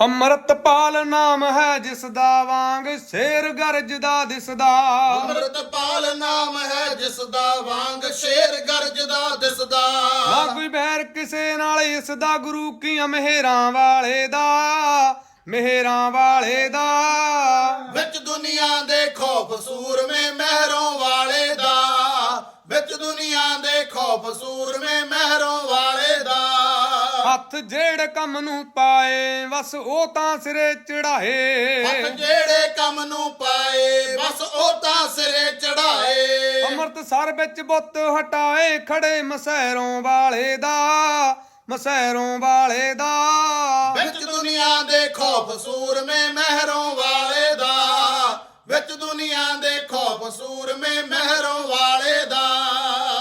ਅੰਮ੍ਰਿਤਪਾਲ ਨਾਮ ਹੈ ਜਿਸ ਦਾ ਵਾਂਗ ਸ਼ੇਰ ਗਰਜਦਾ ਦਿਸਦਾ। ਅੰਮ੍ਰਿਤਪਾਲ ਨਾਮ ਹੈ ਜਿਸ ਦਾ ਵਾਂਗ ਸ਼ੇਰ ਗਰਜਦਾ ਦਿਸਦਾ। ਨਾ ਕੋਈ ਬੈਰ ਕਿਸੇ ਨਾਲ ਇਸ ਦਾ ਗੁਰੂ ਕੀਆਂ ਮਿਹਰਾਂ ਵਾਲੇ ਦਾ ਮਿਹਰਾਂ ਵਾਲੇ ਦਾ। ਵਿੱਚ ਦੁਨੀਆ ਦੇ ਖੌਫ ਸੂਰਮੇ ਮਹਿਰੋਂ ਵਾਲੇ ਦਾ ਵਿੱਚ ਦੁਨੀਆ ਦੇ ਖੌਫ ਸੂਰਮੇ ਮਹਿਰੋਂ ਵਾਲੇ ਹੱਥ ਜਿਹੜੇ ਕੰਮ ਨੂੰ ਪਾਏ ਬਸ ਉਹ ਤਾਂ ਸਿਰੇ ਚੜਾਏ ਹੱਥ ਜਿਹੜੇ ਕੰਮ ਨੂੰ ਪਾਏ ਬਸ ਉਹ ਤਾਂ ਸਿਰੇ ਚੜਾਏ ਅੰਮ੍ਰਿਤਸਰ ਵਿੱਚ ਬੁੱਤ ਹਟਾਏ ਖੜੇ ਮਸਹਿਰੋਂ ਵਾਲੇ ਦਾ ਮਸਹਿਰੋਂ ਵਾਲੇ ਦਾ। ਵਿੱਚ ਦੁਨੀਆ ਦੇ ਖੌਫ ਸੂਰਮੇ ਮਹਿਰੋਂ ਵਾਲੇ ਦਾ ਵਿੱਚ ਦੁਨੀਆ ਦੇ ਖੌਫ ਸੂਰਮੇ ਮਹਿਰੋਂ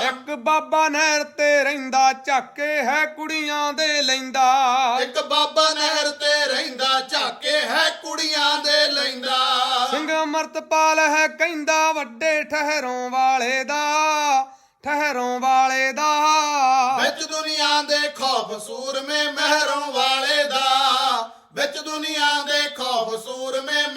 ਇੱਕ ਬਾਬਾ ਨਹਿਰ ਤੇ ਰਹਿੰਦਾ ਝਾਕੇ ਹੈ ਕੁੜੀਆਂ ਦੇ ਲੈਂਦਾ। ਇੱਕ ਬਾਬਾ ਨਹਿਰ ਤੇ ਰਹਿੰਦਾ ਝਾਕੇ ਹੈ ਕੁੜੀਆਂ ਦੇ ਲੈਂਦਾ। ਸਿੰਘ ਅਮਰਤਪਾਲ ਹੈ ਕਹਿੰਦਾ ਵੱਡੇ ਠਹਿਰੋਂ ਵਾਲੇ ਦਾ ਠਹਿਰੋਂ ਵਾਲੇ ਦਾ। ਵਿੱਚ ਦੁਨੀਆ ਦੇ ਖੌਫ ਸੂਰਮੇ ਮਹਿਰੋਂ ਵਾਲੇ ਦਾ। ਵਿੱਚ ਦੁਨੀਆ ਦੇ ਖੌਫ ਸੂਰਮੇ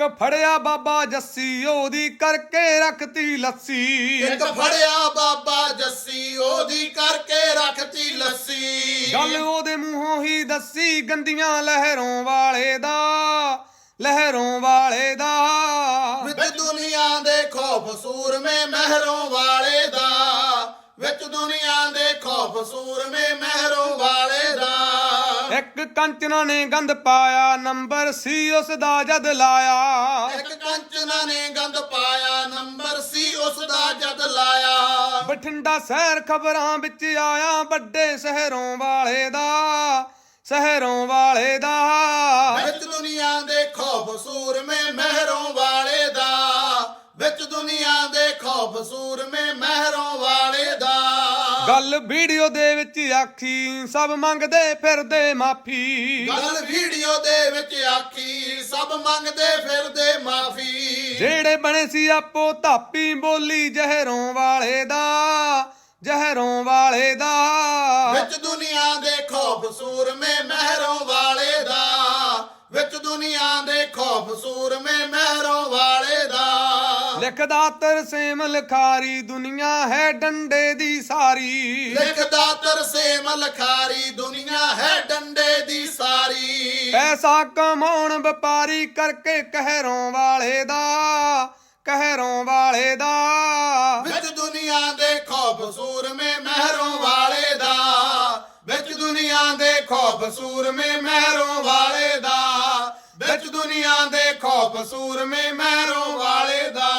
ਇੱਕ ਫੜਿਆ ਬਾਬਾ ਜੱਸੀ ਉਹਦੀ ਕਰਕੇ ਰੱਖਤੀ ਲੱਸੀ। ਇੱਕ ਫੜਿਆ ਬਾਬਾ ਜੱਸੀ ਉਹਦੀ ਕਰਕੇ ਰੱਖਤੀ ਲੱਸੀ। ਗੱਲ ਉਹਦੇ ਮੂੰਹੋਂ ਹੀ ਦੱਸੀ ਗੰਦੀਆਂ ਲਹਿਰੋਂ ਵਾਲੇ ਦਾ ਲਹਿਰੋਂ ਵਾਲੇ ਦਾ। ਵਿੱਚ ਦੁਨੀਆ ਦੇ ਖੌਫ ਸੂਰਮੇ ਮਹਿਰੋਂ ਵਾਲੇ ਦਾ। ਵਿੱਚ ਦੁਨੀਆ ਦੇ ਖੌਫ ਸੂਰਮੇ ਮਹਿਰੋਂ ਵਾਲੇ ਦਾ। ਇੱਕ ਕੰਚਨਾ ਨੇ ਗੰਦ ਪਾਇਆ ਨੰਬਰ ਸੀ ਉਸ ਦਾ ਜਦ ਲਾਇਆ। ਇੱਕ ਕੰਚਨਾ ਨੇ ਗੰਦ ਪਾਇਆ ਨੰਬਰ ਸੀ ਉਸ ਦਾ ਜਦ ਲਾਇਆ। ਬਠਿੰਡਾ ਸ਼ਹਿਰ ਖਬਰਾਂ ਵਿੱਚ ਆਇਆ ਵੱਡੇ ਸ਼ਹਿਰੋਂ ਵਾਲੇ ਦਾ ਸ਼ਹਿਰੋਂ ਵਾਲੇ ਦਾ। ਵਿੱਚ ਦੁਨੀਆ ਦੇ ਖੌਫ ਸੂਰਮੇ ਮਹਿਰੋਂ ਵਾਲੇ ਦਾ ਵਿੱਚ ਦੁਨੀਆ ਦੇ ਖੌਫ ਸੂਰਮੇ ਮਹਿਰੋਂ ਵਾਲੇ ਦਾ। ਗੱਲ ਵੀਡੀਓ ਦੇ ਵਿੱਚ ਆਖੀ ਸਭ ਮੰਗਦੇ ਫਿਰਦੇ ਮਾਫੀ। ਗੱਲ ਵੀਡੀਓ ਦੇ ਵਿੱਚ ਆਖੀ ਸਭ ਮੰਗਦੇ ਫਿਰਦੇ ਮਾਫੀ। ਜਿਹੜੇ ਬਣੇ ਸੀ ਆਪੋ ਧਾਪੀ ਬੋਲੀ ਜ਼ਹਿਰੋਂ ਵਾਲੇ ਦਾ ਜ਼ਹਿਰੋਂ ਵਾਲੇ ਦਾ। ਵਿੱਚ ਦੁਨੀਆ ਦੇ ਖੌਫ ਸੂਰਮੇ ਲਿਖਦਾ ਤਰਸੇਮ ਲਖਾਰੀ ਦੁਨੀਆ ਹੈ ਡੰਡੇ ਦੀ ਸਾਰੀ। ਲਿਖਦਾ ਤਰਸੇਮ ਲਖਾਰੀ ਦੁਨੀਆ ਹੈ ਡੰਡੇ ਦੀ ਸਾਰੀ। ਪੈਸਾ ਕਮਾਉਣ ਵਪਾਰੀ ਕਰਕੇ ਕਹਿਰੋਂ ਵਾਲੇ ਦਾ ਕਹਿਰੋਂ ਵਾਲੇ ਦਾ। ਵਿੱਚ ਦੁਨੀਆ ਦੇ ਖੌਫ ਸੂਰਮੇ ਮਹਿਰੋਂ ਵਾਲੇ ਦਾ ਵਿੱਚ ਦੁਨੀਆ ਦੇ ਖੌਫ ਸੂਰਮੇ ਮਹਿਰੋਂ ਵਾਲੇ ਦਾ। ਵਿੱਚ ਦੁਨੀਆ ਦੇ ਖੌਫ ਸੂਰਮੇ ਮਹਿਰੋਂ ਵਾਲੇ ਦਾ।